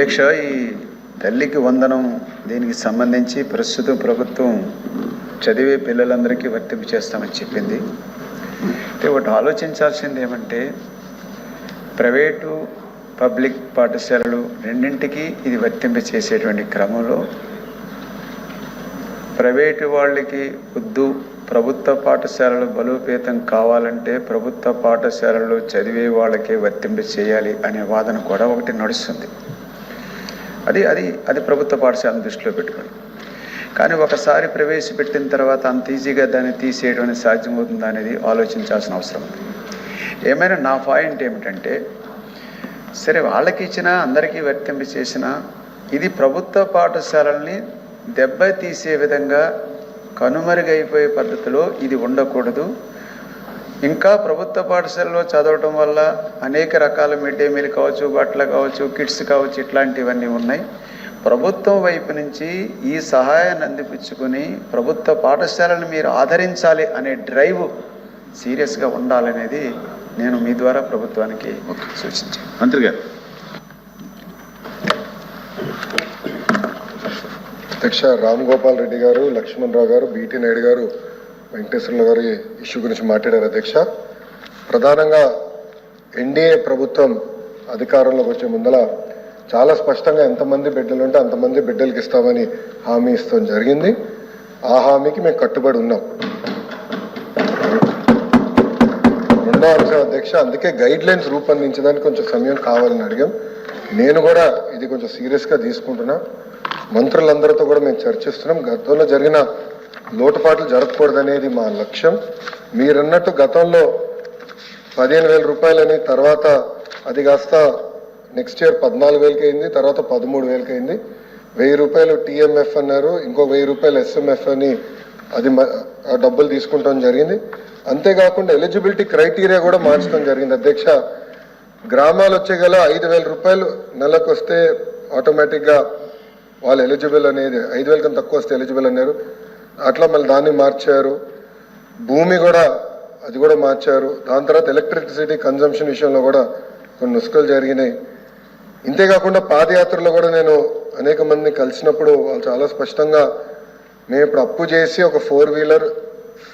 అధ్యక్ష ఈ తల్లికి వందనం దీనికి సంబంధించి ప్రస్తుతం ప్రభుత్వం చదివే పిల్లలందరికీ వర్తింపు చేస్తామని చెప్పింది. అయితే ఒకటి ఆలోచించాల్సింది ఏమంటే ప్రైవేటు పబ్లిక్ పాఠశాలలు రెండింటికి ఇది వర్తింప చేసేటువంటి క్రమంలో ప్రైవేటు వాళ్ళకి వద్దు ప్రభుత్వ పాఠశాలలు బలోపేతం కావాలంటే ప్రభుత్వ పాఠశాలల్లో చదివే వాళ్ళకే వర్తింప చేయాలి అనే వాదన కూడా ఒకటి నడుస్తుంది. అది అది అది ప్రభుత్వ పాఠశాలను దృష్టిలో పెట్టుకోండి. కానీ ఒకసారి ప్రవేశపెట్టిన తర్వాత అంత ఈజీగా దాన్ని తీసేయడం అనేది సాధ్యమవుతుందా అనేది ఆలోచించాల్సిన అవసరం ఉంది. ఏమైనా నా పాయింట్ ఏమిటంటే సరే వాళ్ళకి ఇచ్చినా అందరికీ వర్తింప చేసినా ఇది ప్రభుత్వ పాఠశాలల్ని దెబ్బ తీసే విధంగా కనుమరుగైపోయే పద్ధతిలో ఇది ఉండకూడదు. ఇంకా ప్రభుత్వ పాఠశాలలో చదవటం వల్ల అనేక రకాల మిడ్ డే మీల్ కావచ్చు బట్టలు కావచ్చు కిట్స్ కావచ్చు ఇట్లాంటివన్నీ ఉన్నాయి. ప్రభుత్వం వైపు నుంచి ఈ సహాయాన్ని అందిపించుకొని ప్రభుత్వ పాఠశాలను మీరు ఆదరించాలి అనే డ్రైవ్ సీరియస్గా ఉండాలనేది నేను మీ ద్వారా ప్రభుత్వానికి సూచించాను మంత్రి గారు. అధ్యక్ష రామ్ గోపాల్ రెడ్డి గారు లక్ష్మణ్ రావు గారు బీటీ నాయుడు గారు వెంకటేశ్వర్ల గారి ఇష్యూ గురించి మాట్లాడారు అధ్యక్ష. ప్రధానంగా ఎన్డీఏ ప్రభుత్వం అధికారంలోకి వచ్చే ముందల చాలా స్పష్టంగా ఎంతమంది బిడ్డలు ఉంటే అంతమంది బిడ్డలకి ఇస్తామని హామీ ఇస్తాం జరిగింది. ఆ హామీకి మేము కట్టుబడి ఉన్నాం. రెండో అంశం అధ్యక్ష అందుకే గైడ్ లైన్స్ రూపొందించడానికి కొంచెం సమయం కావాలని అడిగాం. నేను కూడా ఇది కొంచెం సీరియస్గా తీసుకుంటున్నా. మంత్రులందరితో కూడా మేము చర్చిస్తున్నాం. గతంలో జరిగిన లోటుపాట్లు జరగకూడదనేది మా లక్ష్యం. మీరన్నట్టు గతంలో పదిహేను వేల రూపాయలని తర్వాత అది కాస్త నెక్స్ట్ ఇయర్ పద్నాలుగు వేలకి అయింది తర్వాత పదమూడు వేలకి అయింది. వెయ్యి రూపాయలు టీఎంఎఫ్ అన్నారు ఇంకో వెయ్యి రూపాయలు ఎస్ఎంఎఫ్ అని అది ఆ డబ్బులు తీసుకుంటాం జరిగింది. అంతేకాకుండా ఎలిజిబిలిటీ క్రైటీరియా కూడా మార్చడం జరిగింది. అధ్యక్ష గ్రామాలు వచ్చే గల ఐదు వేల రూపాయలు నెలకు వస్తే ఆటోమేటిక్గా వాళ్ళు ఎలిజిబుల్ అనేది ఐదు వేల కన్నా తక్కువ వస్తే ఎలిజిబుల్ అన్నారు. అట్లా మళ్ళీ దాన్ని మార్చారు. భూమి కూడా అది కూడా మార్చారు. దాని తర్వాత ఎలక్ట్రిసిటీ కన్జంప్షన్ విషయంలో కూడా కొన్ని నుసుకలు జరిగినాయి. ఇంతేకాకుండా పాదయాత్రలో కూడా నేను అనేక మందిని కలిసినప్పుడు వాళ్ళు చాలా స్పష్టంగా మేము ఇప్పుడు అప్పు చేసి ఒక ఫోర్ వీలర్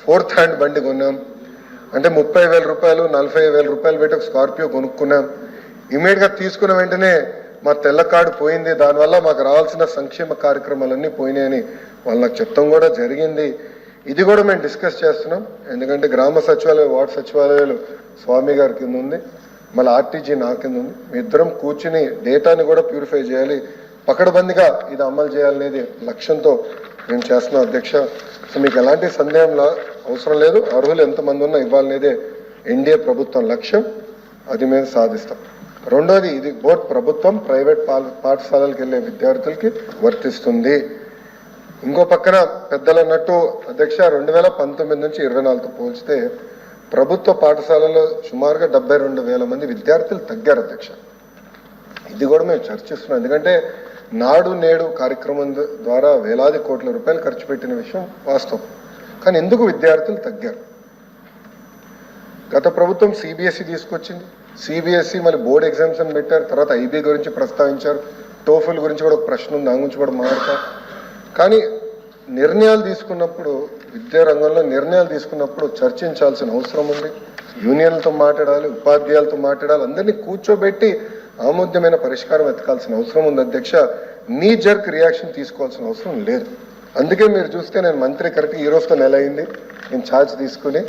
ఫోర్త్ హ్యాండ్ బండి కొన్నాం. అంటే ముప్పై వేల రూపాయలు నలభై వేల రూపాయలు పెట్టి ఒక స్కార్పియో కొనుక్కున్నాం. ఇమీడియట్గా తీసుకున్న వెంటనే మా తెల్ల కార్డు పోయింది. దానివల్ల మాకు రావాల్సిన సంక్షేమ కార్యక్రమాలన్నీ పోయినాయని వాళ్ళు నాకు చెప్తాం కూడా జరిగింది. ఇది కూడా మేము డిస్కస్ చేస్తున్నాం. ఎందుకంటే గ్రామ సచివాలయం వార్డు సచివాలయాలు స్వామి గారి కింద ఉంది. మళ్ళీ ఆర్టీజీ నా కింద ఉంది. మీ ఇద్దరం కూర్చుని డేటాని కూడా ప్యూరిఫై చేయాలి. పకడబందిగా ఇది అమలు చేయాలనేది లక్ష్యంతో మేము చేస్తున్నాం అధ్యక్ష. సో మీకు ఎలాంటి సందేహం లా- అవసరం లేదు. అర్హులు ఎంతమంది ఉన్నా ఇవ్వాలనేదే ఎన్డీఏ ప్రభుత్వం లక్ష్యం. అది మేము సాధిస్తాం. రెండోది ఇది బోర్డ్ ప్రభుత్వం ప్రైవేట్ పాఠశాలలకు వెళ్ళే విద్యార్థులకి వర్తిస్తుంది. ఇంకో పక్కన పెద్దలు అన్నట్టు అధ్యక్ష రెండు వేల పంతొమ్మిది నుంచి ఇరవై నాలుగుతో పోల్చితే ప్రభుత్వ పాఠశాలలో సుమారుగా డెబ్బై రెండు వేల మంది విద్యార్థులు తగ్గారు అధ్యక్ష. ఇది కూడా మేము చర్చిస్తున్నాం. ఎందుకంటే నాడు నేడు కార్యక్రమం ద్వారా వేలాది కోట్ల రూపాయలు ఖర్చు పెట్టిన విషయం వాస్తవం. కానీ ఎందుకు విద్యార్థులు తగ్గారు? గత ప్రభుత్వం సిబిఎస్ఈ తీసుకొచ్చింది. సిబిఎస్ఈ మళ్ళీ బోర్డ్ ఎగ్జామ్స్ని పెట్టారు. తర్వాత ఐబీ గురించి ప్రస్తావించారు. టోఫుల్ గురించి కూడా ఒక ప్రశ్న ఉంది. దాని గురించి కూడా మాట్లాడతాం. కానీ నిర్ణయాలు తీసుకున్నప్పుడు విద్యా రంగంలో నిర్ణయాలు తీసుకున్నప్పుడు చర్చించాల్సిన అవసరం ఉంది. యూనియన్లతో మాట్లాడాలి ఉపాధ్యాయులతో మాట్లాడాలి. అందరినీ కూర్చోబెట్టి ఆమోద్యమైన పరిష్కారం వెతకాల్సిన అవసరం ఉంది అధ్యక్ష. నీ జర్క్ రియాక్షన్ తీసుకోవాల్సిన అవసరం లేదు. అందుకే మీరు చూస్తే నేను మంత్రి కరెక్ట్ ఈ రోజుతో నెల అయింది. నేను ఛార్జ్ తీసుకుని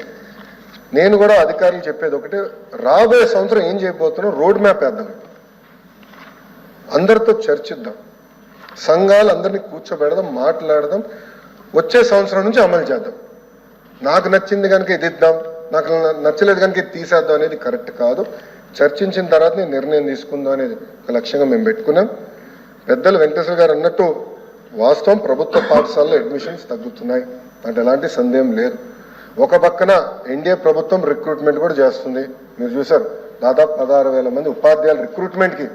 నేను కూడా అధికారులు చెప్పేది ఒకటి రాబోయే సంవత్సరం ఏం చేయబోతున్నాం రోడ్ మ్యాప్ వేద్దాం. అందరితో చర్చిద్దాం. సంఘాలు అందరినీ కూర్చోబెడదాం మాట్లాడదాం. వచ్చే సంవత్సరం నుంచి అమలు చేద్దాం. నాకు నచ్చింది కనుక ఇది ఇద్దాం నాకు నచ్చలేదు కనుక ఇది తీసేద్దాం అనేది కరెక్ట్ కాదు. చర్చించిన తర్వాత నేను నిర్ణయం తీసుకుందాం అనేది ఒక లక్ష్యంగా మేము పెట్టుకున్నాం. పెద్దలు వెంకటేశ్వర గారు అన్నట్టు వాస్తవం ప్రభుత్వ పాఠశాలలో అడ్మిషన్స్ తగ్గుతున్నాయి. అంటే ఎలాంటి సందేహం లేదు. ఒక పక్కన ఎన్డీఏ ప్రభుత్వం రిక్రూట్మెంట్ కూడా చేస్తుంది. మీరు చూసారు దాదాపు పదహారు వేల మంది ఉపాధ్యాయుల రిక్రూట్మెంట్కి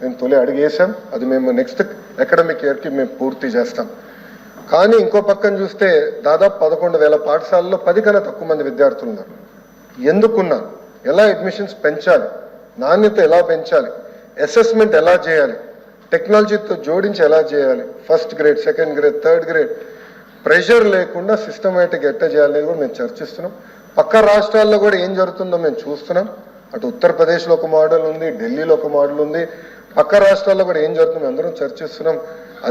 మేము తొలి అడిగేసాం అది మేము నెక్స్ట్ అకాడమిక్ ఇయర్కి మేము పూర్తి చేస్తాం. కానీ ఇంకో పక్కన చూస్తే దాదాపు పదకొండు వేల పాఠశాలలో పది కన్నా తక్కువ మంది విద్యార్థులు ఉన్నారు. ఎందుకున్నా? ఎలా అడ్మిషన్స్ పెంచాలి? నాణ్యత ఎలా పెంచాలి? అసెస్మెంట్ ఎలా చేయాలి? టెక్నాలజీతో జోడించి ఎలా చేయాలి? First grade second grade third grade pressure లేకుండా సిస్టమేటిక్ ఎట్ట చేయాలనేది కూడా మేము చర్చిస్తున్నాం. పక్క రాష్ట్రాల్లో కూడా ఏం జరుగుతుందో మేము చూస్తున్నాం. అటు ఉత్తరప్రదేశ్లో ఒక మోడల్ ఉంది ఢిల్లీలో ఒక మోడల్ ఉంది. పక్క రాష్ట్రాల్లో కూడా ఏం జరుగుతుందో అందరం చర్చిస్తున్నాం.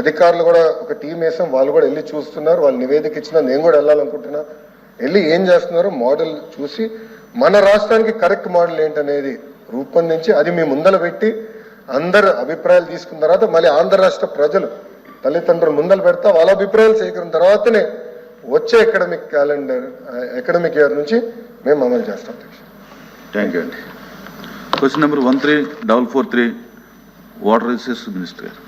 అధికారులు కూడా ఒక టీం వేసాం. వాళ్ళు కూడా వెళ్ళి చూస్తున్నారు. వాళ్ళు నివేదిక ఇచ్చినా నేను కూడా వెళ్ళాలనుకుంటున్నా. వెళ్ళి ఏం చేస్తున్నారు మోడల్ చూసి మన రాష్ట్రానికి కరెక్ట్ మోడల్ ఏంటనేది రూపొందించి అది మీ ముందల పెట్టి అందరు అభిప్రాయాలు తీసుకున్న తర్వాత మళ్ళీ ఆంధ్ర రాష్ట్ర ప్రజలు తల్లిదండ్రులు ముందల పెడతా వాళ్ళ అభిప్రాయాలు సేకరిన తర్వాతనే వచ్చే అకాడమిక్ క్యాలెండర్ అకాడమిక్ ఇయర్ నుంచి మేము అమలు చేస్తాం థ్యాంక్ యూ అండి. Question number one three double four three water resource minister గారు.